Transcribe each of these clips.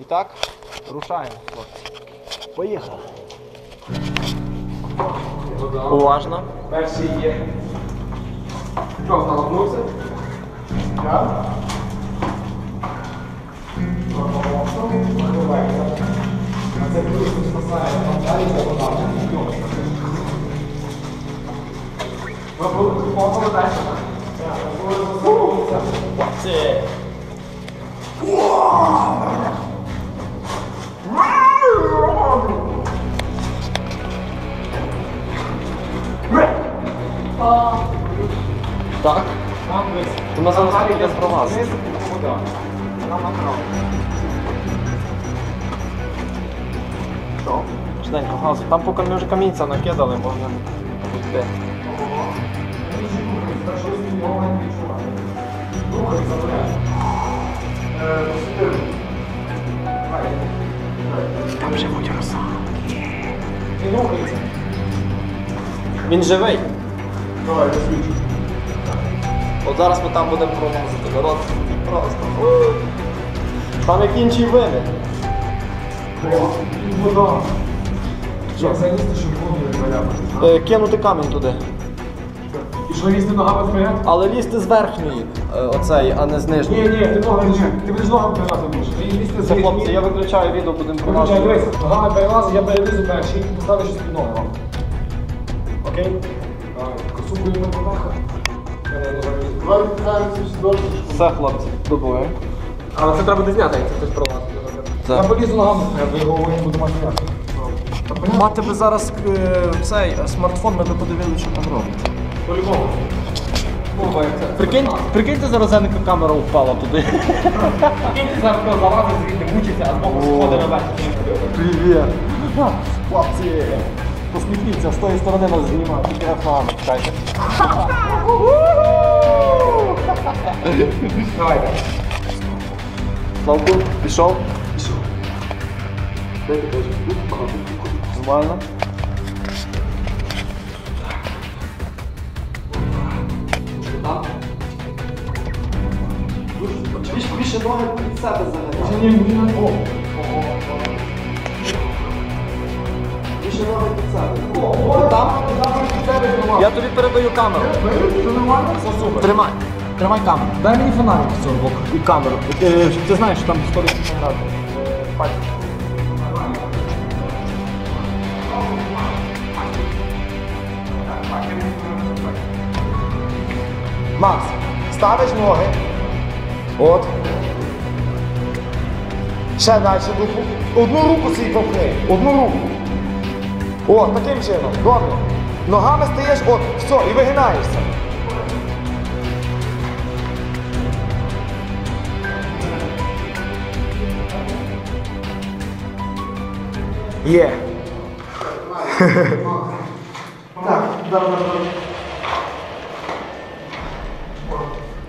І так, рушаємо, хлопці. Поїхали. Уважно. Перший є. Що, столкнувся? Так. Це коли спасає, далі далі? Це. Вас. Вода. Нам направо. Що? Швиденько газу. Там поки ми вже камінця накидали, можна. Давай. Там живуть роса. Він рухається. Він живий. Давай, розсвічу. От зараз ми там будемо промазати. Народ просто. Там як інший вимір. Вода. Як залізти, щоб воду не заляпати? Е, кинути камінь туди. І що лізти ногами вперед? Але лізти з верхньої, е, оцей, а не з Ні, нижньої. ні, ти ноги не Ти будеш ногами вперед будеш. Ти лізти з Це хлопці, я виключаю відео, будемо Виключай, дивись, ногами перелазу, я перелізу перший, поставиш щось під ноги. Окей? Давай, подаха. Все, хлопці, добуємо. Але це треба буде зняти, як це хтось пролазить. Я полізу ногами бо його не буду мати. Мати би зараз е, цей е, смартфон, ми би подивилися, що там робить. По-любому. Мова як це. Прикинь, прикиньте, зараз Еника камера впала туди. Кінці зараз хто залазить, звідти мучиться, а з боку сходи на верх. Привіт. Хлопці, посміхніться, з тої сторони нас знімають, чекайте. Давайте. Славку, пішов? Пішов. Нормально. Більше, більше ноги під себе заганяй. Ні, ні, ні. О, Більше ноги під себе. О, там? Я тобі передаю камеру. Все нормально? Все супер. Тримай. Тримай камеру. Дай мені фонарик з цього боку. І камеру. Е, Ти знаєш, що там сторіс фотографії. Макс, ставиш ноги. От. Ще далі руку. Одну руку свій попни. Одну руку. О, таким чином. Добре. Ногами стаєш, от, все, і вигинаєшся. Є. Так, добре, добре.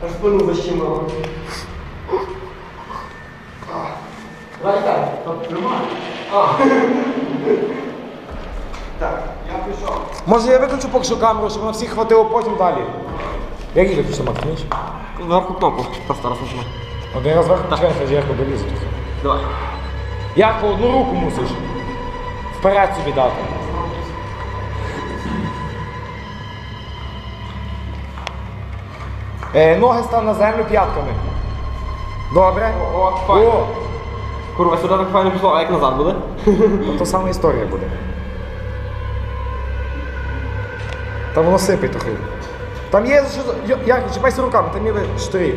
Аж спину защемило. Давай так. Тримай. Так, я пішов. Може я виключу поки що камеру, щоб на всіх хватило потім далі. Як її виключити, Макс, вмієш? Зверху кнопку. Просто раз нажимай. Один раз вверх почекай, хай я долізу. Давай. Як по одну руку мусиш? Вперед собі дати. Е, ноги став на землю п'ятками. Добре? О, О, Курва, сюди так файно пішло, а як назад буде? ну, то сама історія буде. Та воно сипить трохи. Там є, що, як, чіпайся руками, там є штирі.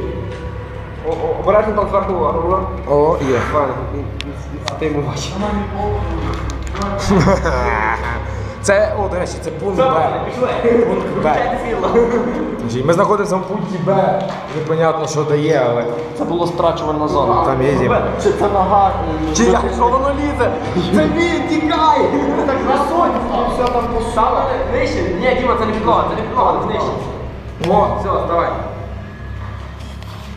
Обережно там зверху рула. О, є. Файно. Ти йому бачиш. Це, о, до речі, це пункт Б. Пункт Б. Ми знаходимося в пункті Б. Непонятно, що дає, але. Це було страчувальна зона. Там є зім. Чи це нога? Чи як? Що воно лізе? Це він, тікай! Так красоть, все там посало. Нижче? Ні, Діма, це не підлога, це не підлога, це нижче. О, все, давай.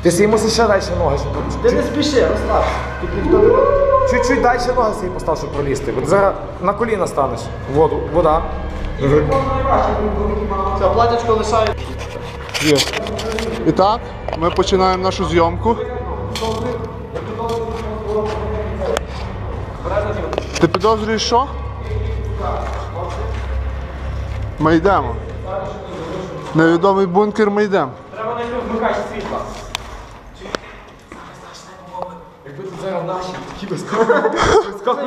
Ти мусиш ще далі ноги. Ти не спіши, розслабся. Тут ніхто не Чуть-чуть далі ноги свої постав, щоб пролізти. От зараз на коліна станеш. Воду, вода. Все, платячко лишаю. Є. І так, ми починаємо нашу зйомку. Ти підозрюєш що? Ми йдемо. Невідомий бункер ми йдемо. Треба знайти вмикач світла.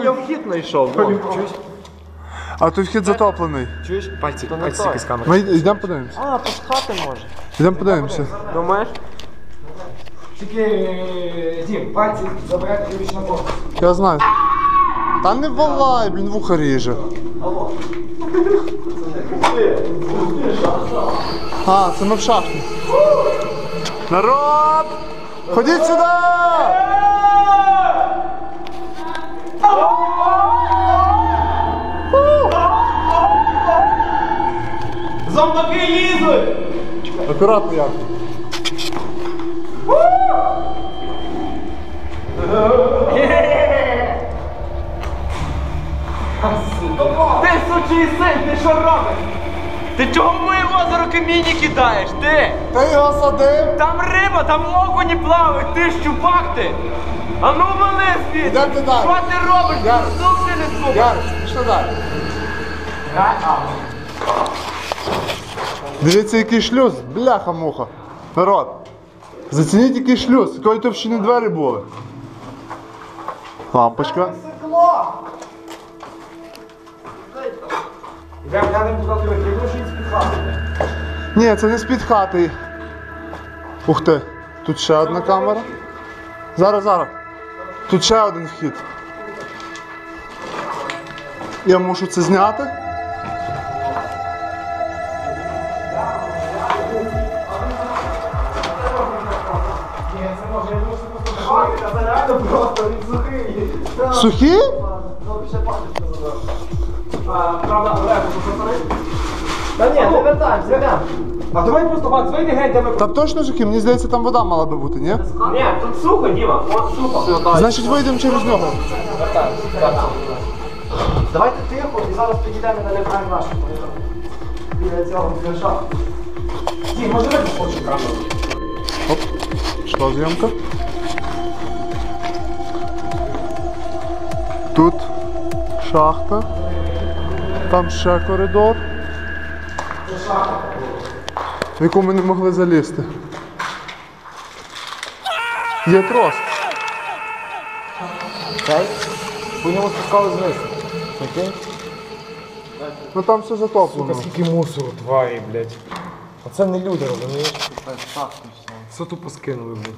Я вхід знайшов. Чуєш? А тут вхід затоплений. Чуєш? Пальці, пальці тільки з камери. Ми йдемо подивимося. А, то з хати може. Йдемо подивимося. Думаєш? Тільки, е, Дім, пальці забирайте ключ на бок. Я знаю. Та не валай, блін, вуха ріже. А, це ми в шахті. Народ! Ходіть сюди! Лізуть! Акуратно як. Ти сучий син, ти що робиш? Ти чого в моє озеро каміння кидаєш? Ти? Ти його садив? Там риба, там окуні плавають, ти щупак ти! А ну вали звідси! Йдемте далі. Що ти робиш? Ярик. Ти! Ярик, пішли далі. Дивіться, який шлюз, бляха-муха. Народ, зацініть який шлюз, якої товщини двері були. Лампочка. Йдемо глянемо, куди ти викинув, що він спіхав. Ні, це не з-під хати. Ух ти, тут ще одна камера. Зараз, зараз. Тут ще один вхід. Я мушу це зняти. Він сухий. Сухі? Правда, Олег, посмотри. Та ні, не вертаємося, йдемо. А давай просто, Макс, вийди геть, де ми... Та точно сухі? Мені здається, там вода мала би бути, ні? Ні, тут сухо, Діма, от сухо. Значить вийдемо через нього. Давайте тихо і зараз підійдемо на лікарню нашу. Біля цього пляжа. Дім, може ви хочеш камеру? Оп, пішла зйомка. Тут шахта. Там ще коридор. В яку ми не могли залізти. Є трос. По ньому спускали вниз. Окей? Ну там все затоплено. Скільки мусору тварі, блядь. Оце не люди, розумієш? Все тупо скинули, блядь.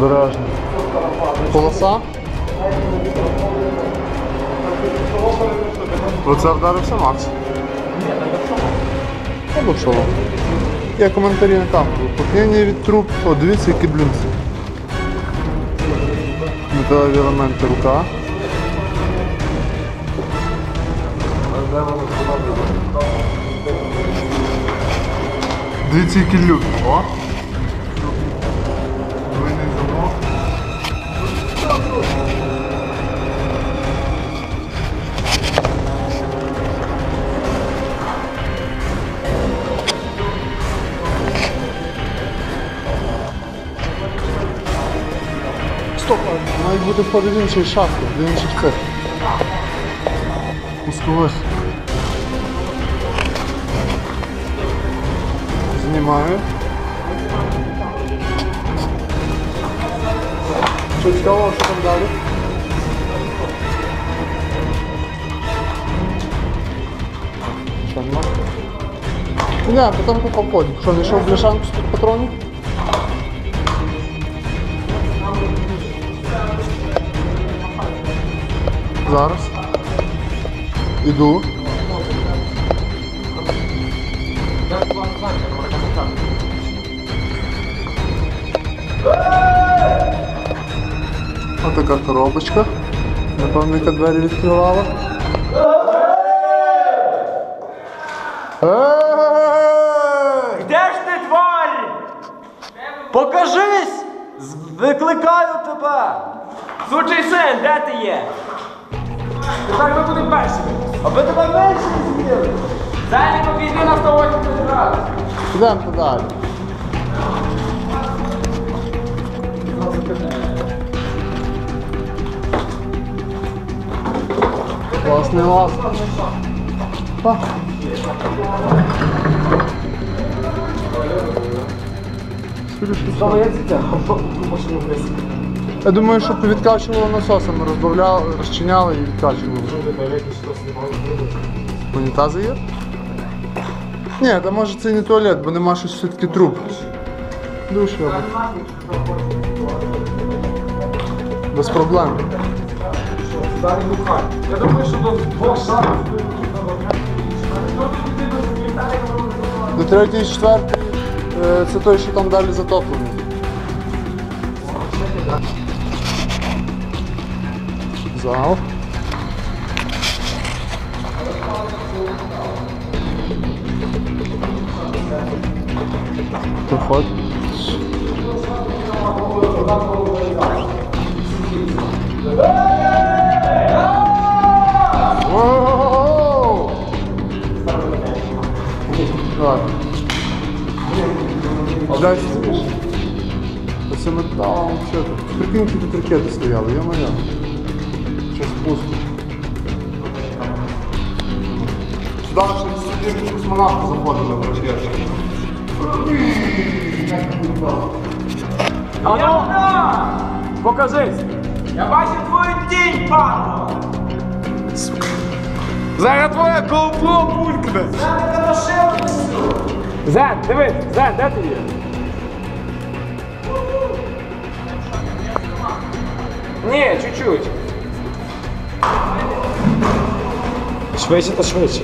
Обережно. Полоса? Оце вдарився Макс. Або що? Є коментарі на камеру. Пухнення від труб. О, дивіться, які блінці. Металеві елементи рука. Дивіться, які люк. О! Мають бути входи в інший шахти, в інших цих. Пускових. Знімаю. Що цікаво, що там далі? Що нема? Не, потім по поході. Що, не йшов бляшанку з патронів? Зараз. Іду. така коробочка. Напевно, яка двері відкривала. Де ж ти, тварь? Покажись! Викликаю тебе! Сучий син, де ти є? Тепер ми будемо першими. Аби тебе менше не з'їли. Зайні обійди на 180 градусів. Йдемо далі. Класний лаз. Па. Я думаю, що відкачувало насосом, розбавляли, розчиняли і відкачували. Унітази є? Ні, та може це і не туалет, бо нема щось все-таки труб. Душ я Без проблем. Я думаю, що до двох шарів. До третьої, четвертої е, це той, що там далі затоплений. Зал. Проход. Воу! Так. Блядь, це металом, що тут? Прикинь, які тут ракети стояли, я моя. Космонавти заходили в ракети. Ану! Покажись! Я бачу твою тінь, пану! Зараз твоя GoPro булькне! Зен, дивись, Зен, де ти є? Ні, чуть-чуть. Швидше та швидше.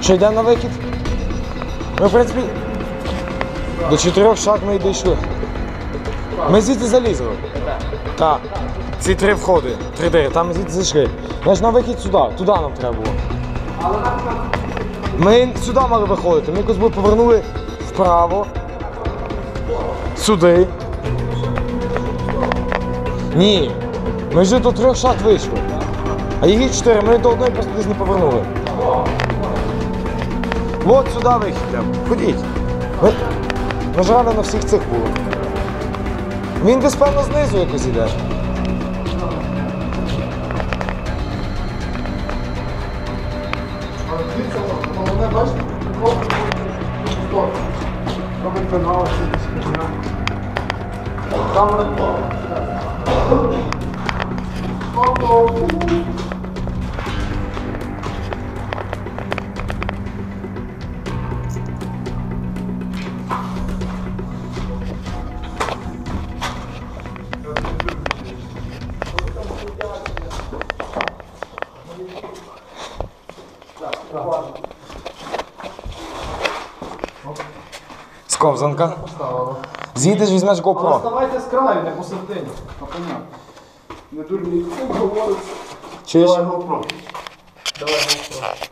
Що йдемо на вихід? Ми, в принципі, до чотирьох шаг ми й дійшли. Ми звідти залізли. Так. Ці три входи, три двері, там ми звідти зайшли. Значить на вихід сюди, туди нам треба було. Ми сюди мали виходити. Ми якось би повернули вправо. Сюди. Ні. Ми вже до трьох шаг вийшли. А їх чотири, ми до одної просто десь не повернули. От сюди вихід йдемо. Ходіть. Рано на всіх цих були. Він десь певно знизу якось іде. Там Сковзанка. З'їдеш, візьмеш GoPro. ставайте з краю, не посередині. Ну, понятно. Не дурні. говорить. Чуєш? Давай GoPro. Давай GoPro.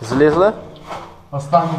Злізли? Останній